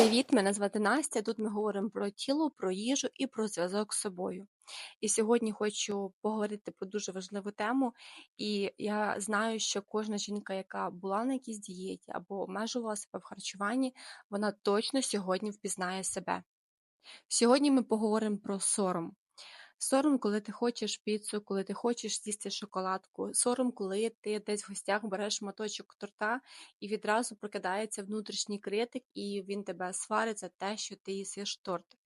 Привіт, мене звати Настя. Тут ми говоримо про тіло, про їжу і про зв'язок з собою. І сьогодні хочу поговорити про дуже важливу тему. І я знаю, що кожна жінка, яка була на якійсь дієті або обмежувала себе в харчуванні, вона точно сьогодні впізнає себе. Сьогодні ми поговоримо про сором. Сором, коли ти хочеш піцу, коли ти хочеш з'їсти шоколадку, сором, коли ти десь в гостях береш шматочок торта і відразу прокидається внутрішній критик, і він тебе сварить за те, що ти їсиш торт.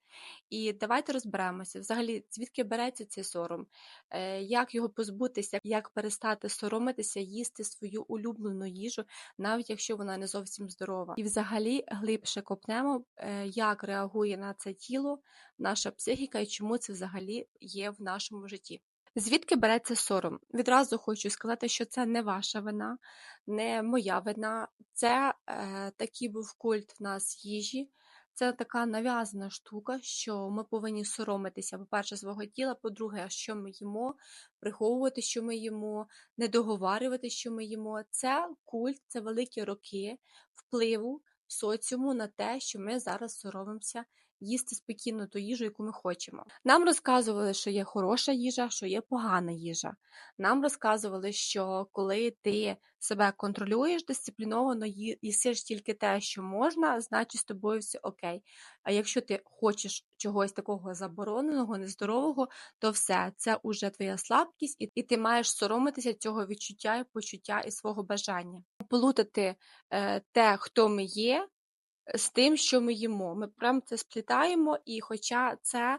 І давайте розберемося, взагалі, звідки береться цей сором, е, як його позбутися, як перестати соромитися, їсти свою улюблену їжу, навіть якщо вона не зовсім здорова. І взагалі глибше копнемо, е, як реагує на це тіло, наша психіка і чому це взагалі є в нашому житті. Звідки береться сором? Відразу хочу сказати, що це не ваша вина, не моя вина. Це е, такий був культ в нас їжі. Це така нав'язана штука, що ми повинні соромитися, по-перше, свого тіла, по-друге, що ми їмо, приховувати, що ми їмо, не договарювати, що ми їмо. Це культ, це великі роки впливу соціуму на те, що ми зараз соромимося їсти спокійно ту їжу, яку ми хочемо. Нам розказували, що є хороша їжа, що є погана їжа. Нам розказували, що коли ти себе контролюєш дисципліновано, їсиш тільки те, що можна, значить з тобою все окей. А якщо ти хочеш чогось такого забороненого, нездорового, то все, це уже твоя слабкість, і ти маєш соромитися цього відчуття і почуття і свого бажання. Плутати е, те, хто ми є, з тим, що ми їмо. Ми прям це сплітаємо, і хоча це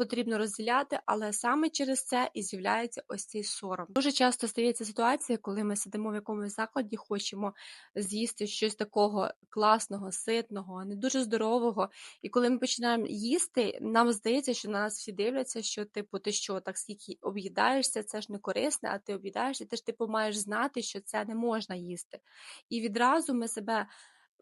потрібно розділяти, але саме через це і з'являється ось цей сором. Дуже часто стається ситуація, коли ми сидимо в якомусь закладі, хочемо з'їсти щось такого класного, ситного, не дуже здорового. І коли ми починаємо їсти, нам здається, що на нас всі дивляться, що типу, ти що, так скільки об'їдаєшся, це ж не корисне, а ти об'їдаєшся, ти ж типу маєш знати, що це не можна їсти. І відразу ми себе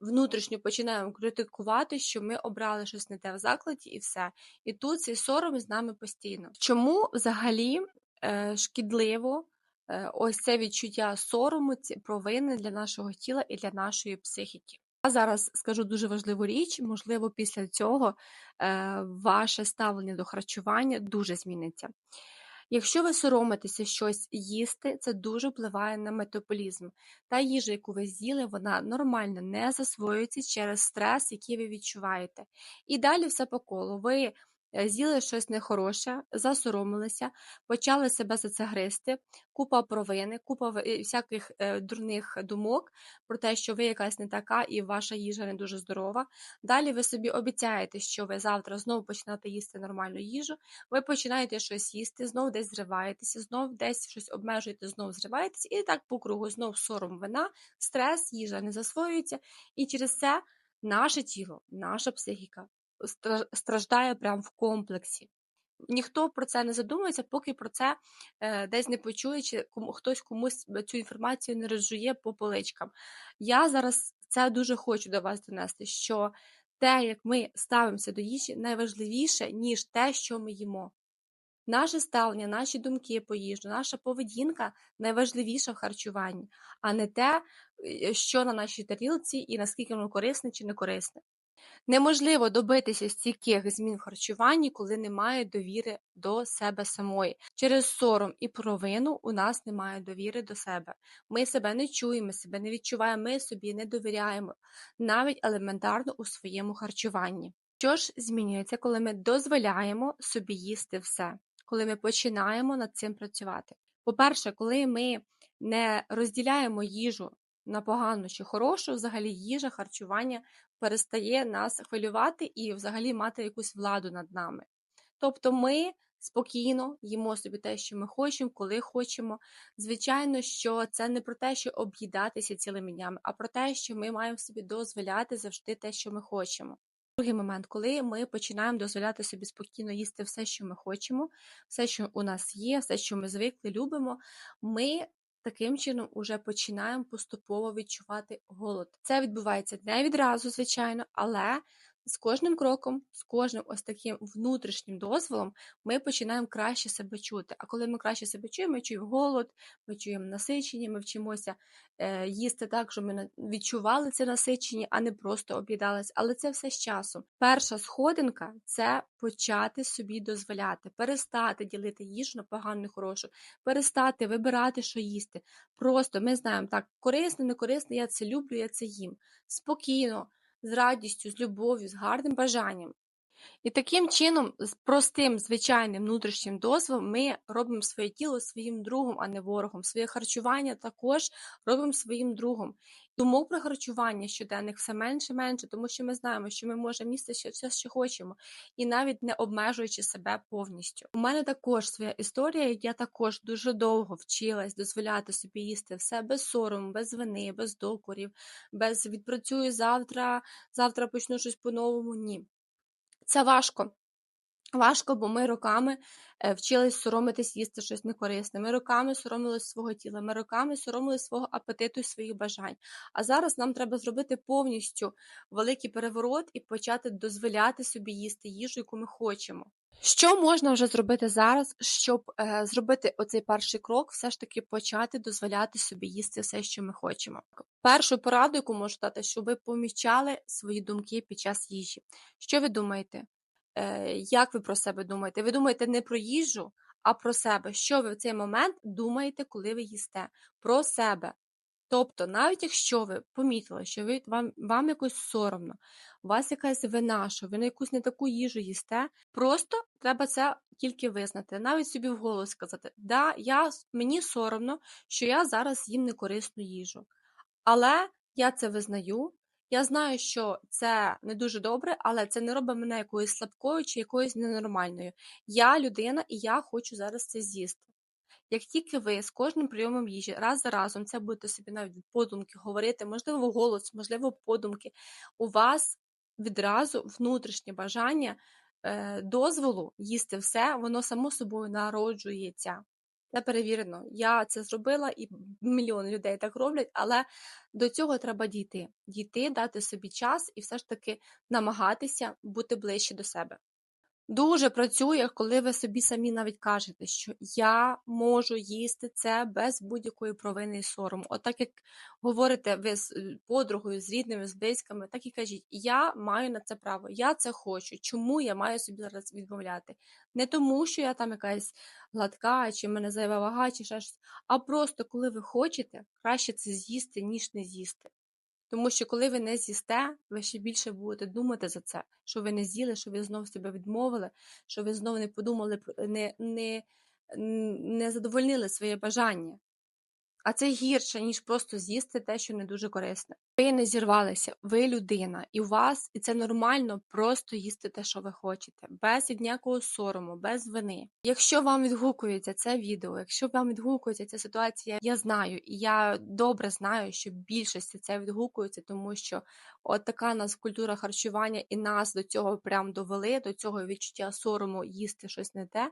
внутрішньо починаємо критикувати, що ми обрали щось не те в закладі, і все. І тут цей сором з нами постійно. Чому взагалі е, шкідливо е, ось це відчуття сорому, ці провини для нашого тіла і для нашої психіки? Я зараз скажу дуже важливу річ, можливо, після цього е, ваше ставлення до харчування дуже зміниться. Якщо ви соромитеся щось їсти, це дуже впливає на метаболізм. Та їжа, яку ви з'їли, вона нормально не засвоюється через стрес, який ви відчуваєте. І далі все по колу. Ви з'їли щось нехороше, засоромилися, почали себе за це гризти, купа провини, купа е, всяких е, дурних думок про те, що ви якась не така і ваша їжа не дуже здорова. Далі ви собі обіцяєте, що ви завтра знову почнете їсти нормальну їжу, ви починаєте щось їсти, знов десь зриваєтеся, знов десь щось обмежуєте, знов зриваєтеся, і так по кругу знов сором вина, стрес, їжа не засвоюється, і через це наше тіло, наша психіка страждає прямо в комплексі. Ніхто про це не задумується, поки про це е, десь не почує, чи кому хтось комусь цю інформацію не розжує по поличкам. Я зараз це дуже хочу до вас донести, що те, як ми ставимося до їжі, найважливіше, ніж те, що ми їмо. Наше ставлення, наші думки по їжу, наша поведінка найважливіша в харчуванні, а не те, е, що на нашій тарілці і наскільки воно корисне чи не корисне. Неможливо добитися стійких змін в харчуванні, коли немає довіри до себе самої. Через сором і провину у нас немає довіри до себе. Ми себе не чуємо, себе не відчуваємо, ми собі не довіряємо, навіть елементарно у своєму харчуванні. Що ж змінюється, коли ми дозволяємо собі їсти все, коли ми починаємо над цим працювати? По-перше, коли ми не розділяємо їжу на погану чи хорошу, взагалі їжа, харчування перестає нас хвилювати і взагалі мати якусь владу над нами. Тобто ми спокійно їмо собі те, що ми хочемо, коли хочемо. Звичайно, що це не про те, що об'їдатися цілими днями, а про те, що ми маємо собі дозволяти завжди те, що ми хочемо. Другий момент, коли ми починаємо дозволяти собі спокійно їсти все, що ми хочемо, все, що у нас є, все, що ми звикли, любимо, ми таким чином уже починаємо поступово відчувати голод. Це відбувається не відразу, звичайно, але з кожним кроком, з кожним ось таким внутрішнім дозволом ми починаємо краще себе чути. А коли ми краще себе чуємо, ми чуємо голод, ми чуємо насичення, ми вчимося е, їсти так, щоб ми відчували це насичення, а не просто об'їдалися. Але це все з часом. Перша сходинка це почати собі дозволяти, перестати ділити їжу на погану і хорошу, перестати вибирати, що їсти. Просто ми знаємо так, корисно, не корисно, я це люблю, я це їм. Спокійно з радістю, з любов'ю, з гарним бажанням. І таким чином, з простим звичайним внутрішнім дозволом, ми робимо своє тіло своїм другом, а не ворогом. Своє харчування також робимо своїм другом. Думок про харчування щоденних все менше і менше, тому що ми знаємо, що ми можемо їсти все, що хочемо, і навіть не обмежуючи себе повністю. У мене також своя історія, я також дуже довго вчилась дозволяти собі їсти все без сорому, без вини, без докорів, без відпрацюю завтра, завтра почну щось по-новому. Ні. Це важко. Важко, бо ми роками е, вчились соромитись їсти щось некорисне. Ми роками соромились свого тіла, ми роками соромились свого апетиту і своїх бажань. А зараз нам треба зробити повністю великий переворот і почати дозволяти собі їсти їжу, яку ми хочемо. Що можна вже зробити зараз, щоб е, зробити оцей перший крок, все ж таки почати дозволяти собі їсти все, що ми хочемо? Першу пораду, яку можу дати, щоб ви помічали свої думки під час їжі. Що ви думаєте? Е, як ви про себе думаєте? Ви думаєте не про їжу, а про себе. Що ви в цей момент думаєте, коли ви їсте? Про себе. Тобто, навіть якщо ви помітили, що ви, вам вам якось соромно, у вас якась вина, що ви на якусь не таку їжу їсте, просто треба це тільки визнати, навіть собі вголос сказати, да, я, мені соромно, що я зараз їм некорисну їжу. Але я це визнаю, я знаю, що це не дуже добре, але це не робить мене якоюсь слабкою чи якоюсь ненормальною. Я людина і я хочу зараз це з'їсти. Як тільки ви з кожним прийомом їжі раз за разом це будете собі навіть подумки говорити, можливо, голос, можливо, подумки, у вас відразу внутрішнє бажання е, дозволу їсти все, воно само собою народжується. Це перевірено. Я це зробила, і мільйони людей так роблять, але до цього треба дійти. Дійти, дати собі час і все ж таки намагатися бути ближче до себе. Дуже працює, коли ви собі самі навіть кажете, що я можу їсти це без будь-якої провини і сорому. От як говорите ви з е, подругою, з рідними, з близькими, так і кажіть, я маю на це право, я це хочу. Чому я маю собі зараз відмовляти? Не тому, що я там якась гладка, чи мене зайва вага, чи ще щось, а просто коли ви хочете, краще це з'їсти, ніж не з'їсти. Тому що коли ви не з'їсте, ви ще більше будете думати за це, що ви не з'їли, що ви знов себе відмовили, що ви знов не подумали, не, не, не задовольнили своє бажання. А це гірше, ніж просто з'їсти те, що не дуже корисне. Ви не зірвалися, ви людина, і у вас, і це нормально просто їсти те, що ви хочете, без ніякого сорому, без вини. Якщо вам відгукується це відео, якщо вам відгукується ця ситуація, я знаю, і я добре знаю, що більшості це відгукується, тому що от така нас культура харчування і нас до цього прям довели, до цього відчуття сорому їсти щось не те.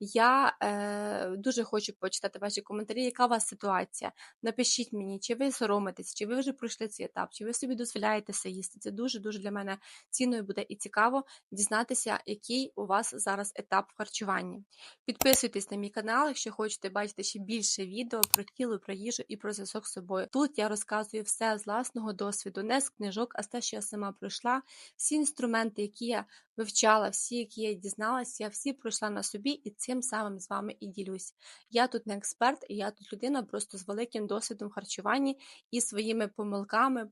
Я е, дуже хочу почитати ваші коментарі, яка у вас ситуація. Напишіть мені, чи ви соромитесь, чи ви вже пройшли цей етап, чи ви собі дозволяєте все їсти. Це дуже-дуже для мене цінною буде і цікаво дізнатися, який у вас зараз етап в харчуванні. Підписуйтесь на мій канал, якщо хочете бачити ще більше відео про тіло, про їжу і про зв'язок з собою. Тут я розказую все з власного досвіду, не з книжок, а з те, що я сама пройшла. Всі інструменти, які я вивчала, всі, які я дізналася, я всі пройшла на собі і цим самим з вами і ділюсь. Я тут не експерт, і я тут людина просто з великим досвідом харчування і своїми помилками,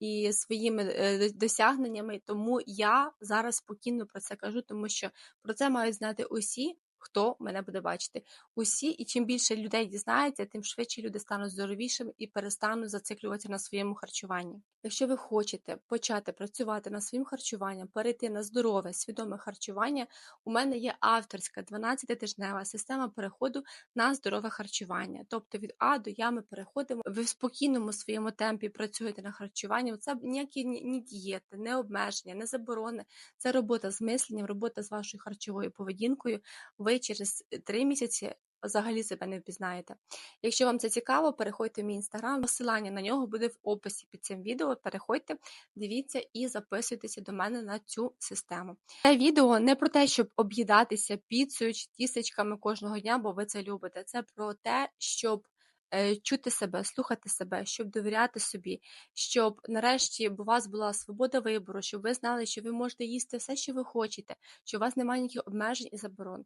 і своїми е, досягненнями. Тому я зараз спокійно про це кажу, тому що про це мають знати усі, хто мене буде бачити. Усі, і чим більше людей дізнається, тим швидше люди стануть здоровішими і перестануть зациклюватися на своєму харчуванні. Якщо ви хочете почати працювати над своїм харчуванням, перейти на здорове, свідоме харчування, у мене є авторська 12-тижнева система переходу на здорове харчування. Тобто від А до Я ми переходимо, ви в спокійному своєму темпі працюєте на харчуванні. Це ніякі ні дієти, не обмеження, не заборони. Це робота з мисленням, робота з вашою харчовою поведінкою. Ви через три місяці взагалі себе не впізнаєте. Якщо вам це цікаво, переходьте в мій інстаграм. Посилання на нього буде в описі під цим відео. Переходьте, дивіться і записуйтеся до мене на цю систему. Це відео не про те, щоб об'їдатися піцею чи тістечками кожного дня, бо ви це любите. Це про те, щоб е, чути себе, слухати себе, щоб довіряти собі, щоб нарешті у вас була свобода вибору, щоб ви знали, що ви можете їсти все, що ви хочете, що у вас немає ніяких обмежень і заборон.